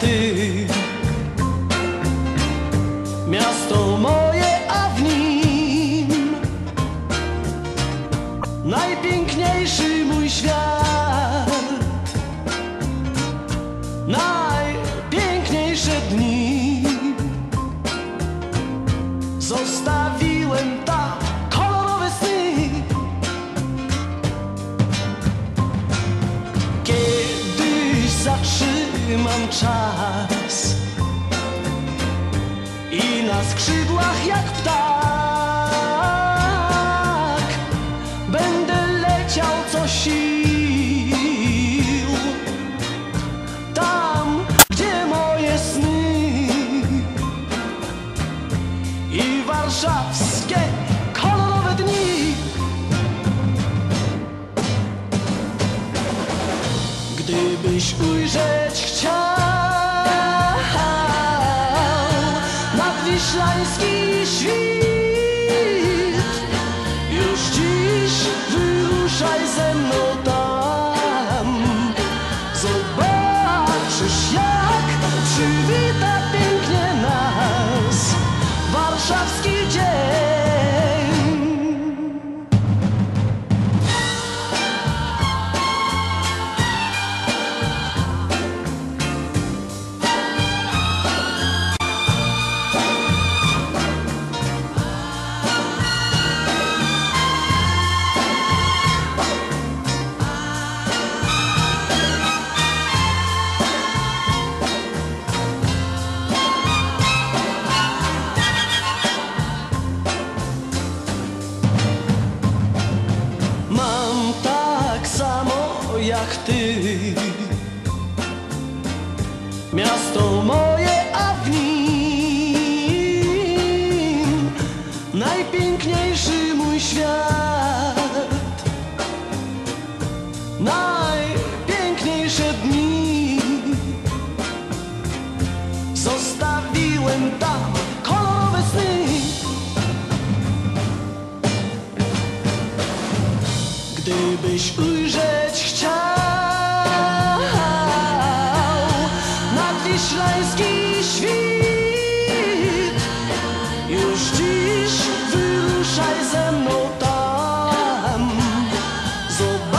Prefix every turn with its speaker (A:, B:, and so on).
A: ty. Miasto moje, a w nim najpiękniejszy mój świat. Najpiękniejsze dni zostawiłem zatrzymam czas. I na skrzydłach jak ptak będę leciał co sił. Tam, gdzie moje sny i warszawskie Gdybyś ujrzeć chciał nadwiślański świt, jak ty. Miasto moje, a w nim Najpiękniejszy mój świat. Najpiękniejsze dni Zostawiłem tam kolorowe sny. Gdybyś ujrzeć chciał so.